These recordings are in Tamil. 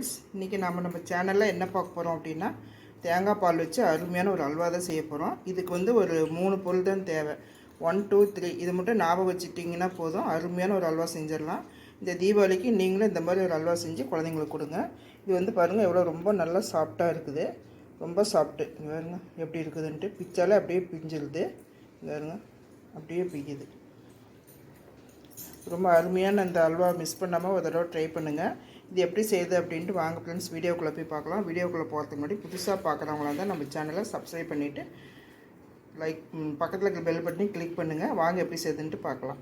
ஃப்ரெண்ட்ஸ் இன்றைக்கி நம்ம நம்ம சேனலில் என்ன பார்க்க போகிறோம் அப்படின்னா தேங்காய் பால் வச்சு அருமையான ஒரு அல்வா தான் செய்ய போகிறோம் இதுக்கு வந்து ஒரு மூணு பொருள் தான் தேவை. ஒன் டூ த்ரீ இது மட்டும் ஞாபகம் வச்சுட்டிங்கன்னா போதும். அருமையான ஒரு அல்வா செஞ்சிடலாம். இந்த தீபாவளிக்கு நீங்களும் இந்த மாதிரி ஒரு அல்வா செஞ்சு குழந்தைங்களுக்கு கொடுங்க. இது வந்து பாருங்கள் எவ்வளோ ரொம்ப நல்லா சாஃப்டாக இருக்குது. ரொம்ப சாஃப்ட்டு பாருங்க எப்படி இருக்குதுன்ட்டு. பிச்சாலே அப்படியே பிஞ்சிருது. பாருங்க அப்படியே பிய்யுது ரொம்ப அருமையான அந்த அல்வா மிஸ் பண்ணாமல் ஒரு தடவை ட்ரை பண்ணுங்கள் இது எப்படி செய்யுது அப்படின்ட்டு வாங்க ஃப்ரெண்ட்ஸ் வீடியோக்குள்ளே போய் பார்க்கலாம். வீடியோக்குள்ளே போகிறதுக்கு முன்னாடி புதுசாக பார்க்குறவங்களா தான் நம்ம சேனலை சப்ஸ்கிரைப் பண்ணிவிட்டு லைக் பக்கத்தில் இருக்க பெல் பட்டனி கிளிக் பண்ணுங்கள் வாங்க எப்படி செய்யுதுன்ட்டு பார்க்கலாம்.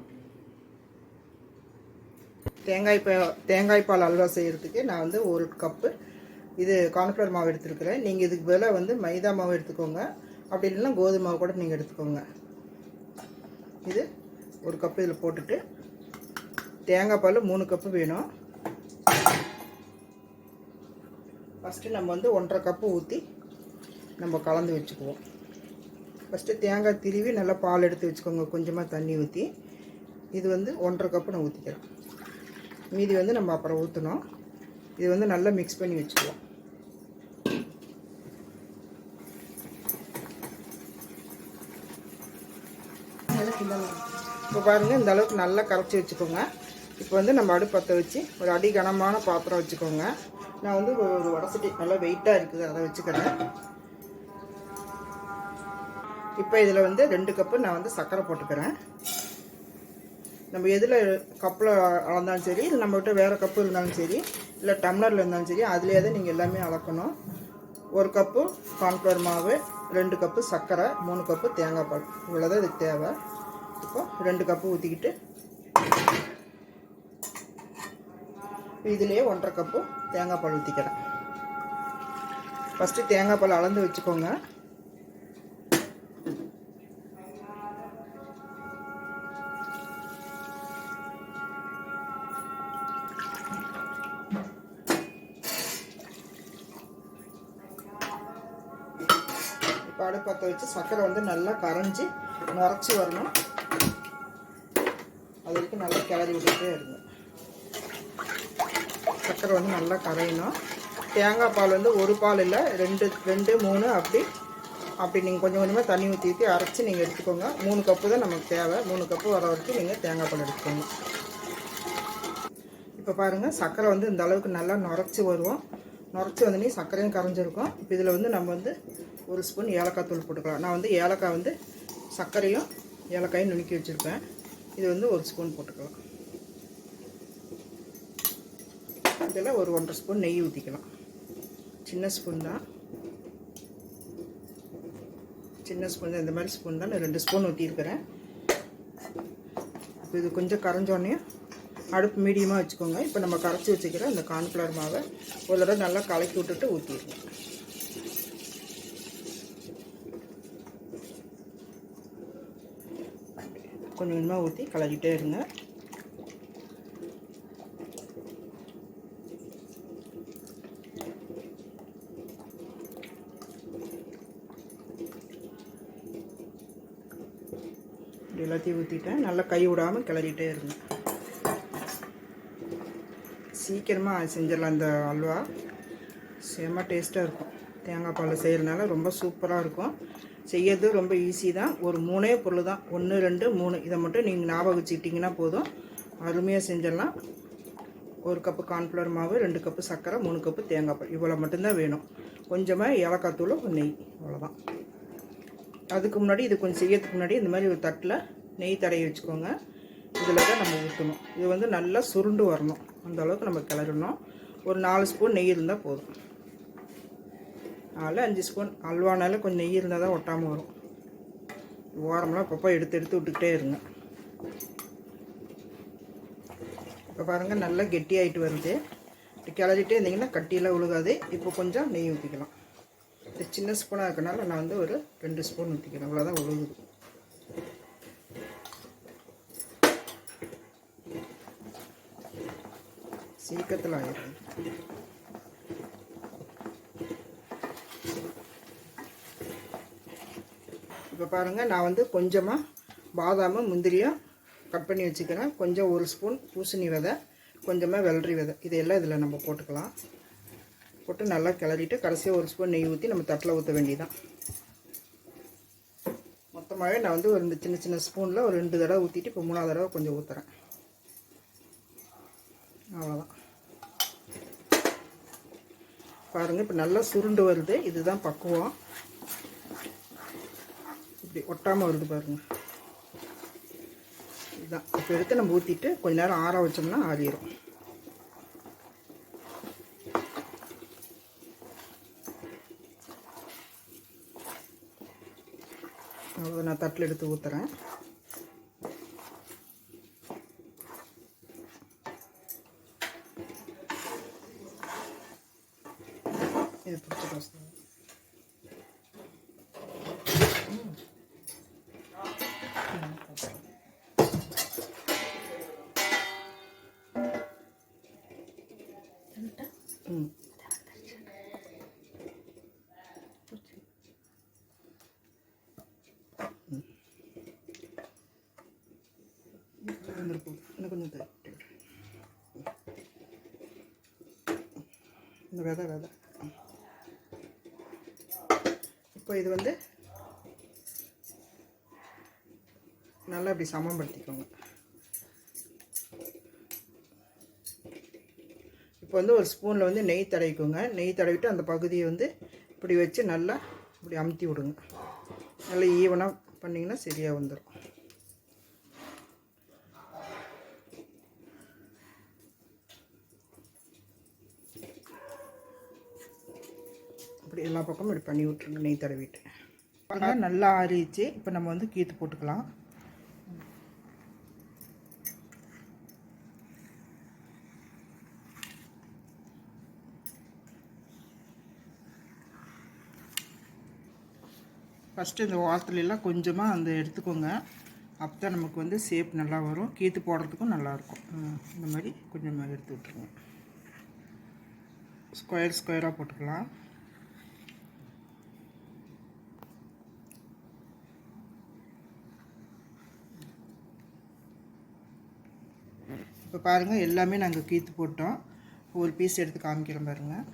தேங்காய் பா தேங்காய் பால் அல்வா செய்கிறதுக்கு நான் வந்து ஒரு கப்பு இது கார்ன்ஃப்ளவர் மாவு எடுத்துருக்குறேன். நீங்கள் இதுக்கு பதிலாக வந்து மைதா மாவு எடுத்துக்கோங்க. அப்படி இல்லைன்னா கோதுமை மாவு கூட நீங்கள் எடுத்துக்கோங்க. இது ஒரு கப்பு இதில் போட்டுட்டு தேங்காய் பால் மூணு கப்பு வேணும். ஃபஸ்ட்டு நம்ம வந்து ஒன்றரை கப்பு ஊற்றி நம்ம கலந்து வச்சுக்குவோம். ஃபஸ்ட்டு தேங்காய் திருவி நல்லா பால் எடுத்து வச்சுக்கோங்க. கொஞ்சமாக தண்ணி ஊற்றி இது வந்து ஒன்றரை கப்பு நான் ஊற்றிக்கிறேன் மீதி வந்து நம்ம அப்புறம் ஊற்றணும் இது வந்து நல்லா மிக்ஸ் பண்ணி வச்சுக்குவோம். இப்போ பாருங்கள் இந்த அளவுக்கு நல்லா கரைச்சி வச்சுக்கோங்க. இப்போ வந்து நம்ம அடுப்பத்தை வச்சு ஒரு அடி கனமான பாத்திரம் வச்சுக்கோங்க. நான் வந்து ஒரு வடசட்டி நல்லா வெயிட்டாக இருக்குது அதை வச்சுக்கிறேன். இப்போ இதில் வந்து ரெண்டு கப்பு நான் வந்து சர்க்கரை போட்டுக்கிறேன். நம்ம எதில் கப்பில் அளந்தாலும் சரி இல்லை நம்மகிட்ட வேறு கப்பு இருந்தாலும் சரி இல்லை டம்ளரில் இருந்தாலும் சரி அதுலேயே தான் நீங்கள் எல்லாமே அளக்கணும். ஒரு கப்பு கார்ன்ஃப்ளவர் மாவு ரெண்டு கப்பு சர்க்கரை மூணு கப்பு தேங்காய் பால். இவ்வளோதான் இதுக்கு தேவை. இப்போ ரெண்டு கப்பு ஊற்றிக்கிட்டு இதிலே ஒன்றரை கப்பு தேங்காய் பால் ஊற்றிக்கிறேன் ஃபஸ்ட்டு தேங்காய் பால் அளந்து வச்சுக்கோங்க. இப்போ பற்ற வச்சு சர்க்கரை வந்து நல்லா கரைஞ்சி நுரைச்சி வரணும். அது வரைக்கும் நல்லா கிளறி விட்டுட்டே இருந்தேன் சர்க்கரை வந்து நல்லா கரையணும். தேங்காய் பால் வந்து ஒரு பால் இல்லை ரெண்டு ரெண்டு மூணு அப்படி அப்படி நீங்கள் கொஞ்சம் கொஞ்சமாக தண்ணி ஊற்றி ஊற்றி அரைச்சி நீங்கள் எடுத்துக்கோங்க. மூணு கப்பு தான் நமக்கு தேவை. மூணு கப்பு வர வரைக்கும் நீங்கள் தேங்காய் பால் எடுத்துக்கோங்க. இப்போ பாருங்கள் சர்க்கரை வந்து இந்த அளவுக்கு நல்லா நுரைச்சி வருவோம். நுரைச்சி வந்தோடனே சர்க்கரையும் கரைஞ்சிருக்கும். இப்போ இதில் வந்து நம்ம வந்து ஒரு ஸ்பூன் ஏலக்காய் தூள் போட்டுக்கலாம். நான் வந்து ஏலக்காய் வந்து சர்க்கரையும் ஏலக்காயும் நுணுக்கி வச்சுருப்பேன். இது வந்து ஒரு ஸ்பூன் போட்டுக்கலாம். இதில் ஒரு ஒன்றரை ஸ்பூன் நெய் ஊற்றிக்கலாம். சின்ன ஸ்பூன் தான். சின்ன ஸ்பூன் தான். இந்த மாதிரி ஸ்பூன் தான் நான் ரெண்டு ஸ்பூன் ஊற்றிருக்கிறேன் இப்போ இது கொஞ்சம் கரைஞ்சோடனே அடுப்பு மீடியமாக வச்சுக்கோங்க. இப்போ நம்ம கரைச்சி வச்சுக்கிற அந்த கார்ன்ஃப்ளவர் மாவை ஒரு தடவை நல்லா கலக்கி விட்டுட்டு ஊற்றிடுவோம் கொஞ்சம் கொஞ்சமாக ஊற்றி கலக்கிட்டே இருங்க. எல்லாத்தையும் ஊற்றிட்டேன் நல்லா கை விடாமல் கிளறிட்டே இருங்க சீக்கிரமாக செஞ்சிடலாம் இந்த அல்வா. செம்ம டேஸ்ட்டாக இருக்கும். தேங்காய் பால் செய்கிறதுனால ரொம்ப சூப்பராக இருக்கும். செய்யறது ரொம்ப ஈஸி தான். ஒரு மூணே பொருள் தான். ஒன்று ரெண்டு மூணு. இதை மட்டும் நீங்கள் ஞாபகம் வச்சுக்கிட்டிங்கன்னா போதும். அருமையாக செஞ்சிடலாம். ஒரு கப்பு கார்ன்ஃப்ளவர் மாவு ரெண்டு கப்பு சர்க்கரை மூணு கப்பு தேங்காய் பால். இவ்வளோ மட்டும்தான் வேணும். கொஞ்சமாக ஏலக்காய் தூளும் நெய். அவ்வளோதான் அதுக்கு முன்னாடி இது கொஞ்சம் செய்யறதுக்கு முன்னாடி இந்த மாதிரி ஒரு தட்டில் நெய் தடவி வச்சுக்கோங்க. இதில் தான் நம்ம ஊற்றணும். இது வந்து நல்லா சுருண்டு வரணும். அந்த அளவுக்கு நம்ம கிளறணும். ஒரு நாலு ஸ்பூன் நெய் இருந்தால் போதும். நாலு அஞ்சு ஸ்பூன் அல்வானால கொஞ்சம் நெய் இருந்தால் தான் ஒட்டாமல் வரும். ஓரம்லாம் அப்பப்போ எடுத்து எடுத்து விட்டுக்கிட்டே இருங்க. இப்போ பாருங்கள் நல்லா கெட்டியாயிட்டு வருது. கிளறிட்டே இருந்தீங்கன்னா கட்டியெல்லாம் விழுகாது இப்போ கொஞ்சம் நெய் ஊற்றிக்கலாம். இது சின்ன ஸ்பூனாக இருக்கனால நான் வந்து ஒரு ரெண்டு ஸ்பூன் ஊற்றிக்கிறேன். அவ்வளோதான் உழுகுது. சீக்கிரத்தில் ஆயிடுது இப்போ பாருங்கள் நான் வந்து கொஞ்சமாக பாதாமும் முந்திரியும் கட் பண்ணி வச்சுக்கிறேன். கொஞ்சம் ஒரு ஸ்பூன் பூசணி விதை கொஞ்சமாக வெள்ளரி விதை. இதையெல்லாம் இதில் நம்ம போட்டுக்கலாம். போட்டு நல்லா கிளறிட்டு கடைசியாக ஒரு ஸ்பூன் நெய் ஊற்றி நம்ம தட்டில் ஊற்ற வேண்டியதான் மொத்தமாகவே நான் வந்து ஒரு இந்த சின்ன சின்ன ஸ்பூனில் ஒரு ரெண்டு தடவை ஊற்றிட்டு இப்போ மூணாவது தடவை கொஞ்சம் ஊற்றுறேன் அவ்வளோதான் பாருங்கள் இப்போ நல்லா சுருண்டு வருது. இதுதான் பக்குவம். இப்படி ஒட்டாமல் வருது பாருங்கள் இதுதான். இப்போ எடுத்து நம்ம ஊற்றிட்டு கொஞ்ச நேரம் ஆற வச்சோம்னா ஆறிடும் அவ்வளோ நான் தட்டில் எடுத்து ஊற்றுறேன் ம். வந்திருக்கும் இன்னும் கொஞ்சம் இந்த விதை விதை இப்போ இது வந்து நல்லா இப்படி சமப்படுத்திக்கோங்க. இப்போ வந்து ஒரு ஸ்பூனில் வந்து நெய் தடவிக்கோங்க. நெய் தடவிட்டு அந்த பகுதியை வந்து இப்படி வச்சு நல்லா இப்படி அமுத்தி விடுங்க. நல்லா ஈவனாக பண்ணிங்கன்னா சரியாக வந்துடும் அப்படி எல்லா பக்கமும் இப்படி பண்ணி விட்ருங்க நெய் தடவிட்டு. நல்லா ஆறிச்சு இப்போ நம்ம வந்து கீத்து போட்டுக்கலாம். ஃபஸ்ட்டு இந்த ஓரத்துலலாம் கொஞ்சமாக அந்த எடுத்துக்கோங்க. அப்போ தான் நமக்கு வந்து ஷேப் நல்லா வரும். கீத்து போடுறதுக்கும் நல்லாயிருக்கும் இந்த மாதிரி கொஞ்சமாக எடுத்து விட்ருங்க ஸ்கொயர் ஸ்கொயராக போட்டுக்கலாம். இப்போ பாருங்கள் எல்லாமே நாங்கள் கீத்து போட்டோம். ஒரு பீஸ் எடுத்து காமிக்கிறோம் பாருங்கள்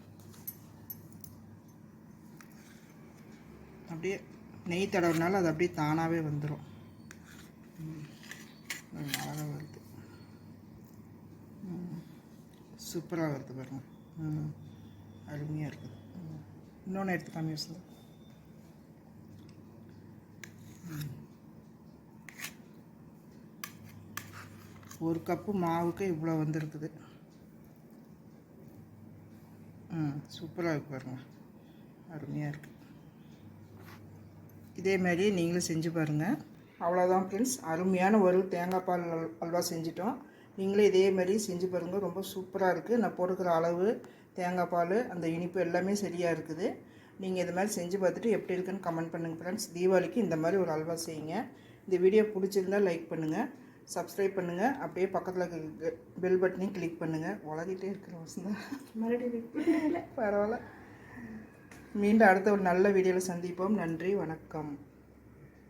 அப்படியே நெய் தடவுனால அது அப்படியே தானாகவே வந்துடும் அழகாக வருது. சூப்பராக வருது பாருங்க. ம். அருமையாக இருக்குது. இன்னொன்று எடுத்து காமி வசந்தா ஒரு கப்பு மாவுக்கு இவ்வளோ வந்துருக்குது. ம். சூப்பராக இருக்கு பாருங்க. அருமையாக இருக்குது இதே மாதிரி நீங்களும் செஞ்சு பாருங்கள் அவ்வளோதான் ஃப்ரெண்ட்ஸ் அருமையான ஒரு தேங்காய் பால் அல்- அல்வா செஞ்சிட்டோம். நீங்களும் இதே மாதிரி செஞ்சு பாருங்கள் ரொம்ப சூப்பராக இருக்குது நான் போட்டுக்கிற அளவு தேங்காய் பால் அந்த இனிப்பு எல்லாமே சரியாக இருக்குது. நீங்கள் இது மாதிரி செஞ்சு பார்த்துட்டு எப்படி இருக்குன்னு கமெண்ட் பண்ணுங்கள் ஃப்ரெண்ட்ஸ் தீபாவளிக்கு இந்த மாதிரி ஒரு அல்வா செய்யுங்க. இந்த வீடியோ பிடிச்சிருந்தா லைக் பண்ணுங்கள் சப்ஸ்கிரைப் பண்ணுங்கள் அப்படியே பக்கத்தில் பெல் பட்டனையும் கிளிக் பண்ணுங்கள் வளரிட்டே இருக்கிற வசந்தா. மறுபடியும் பரவாயில்ல. மீண்டும் அடுத்த ஒரு நல்ல வீடியோவில் சந்திப்போம். நன்றி வணக்கம்.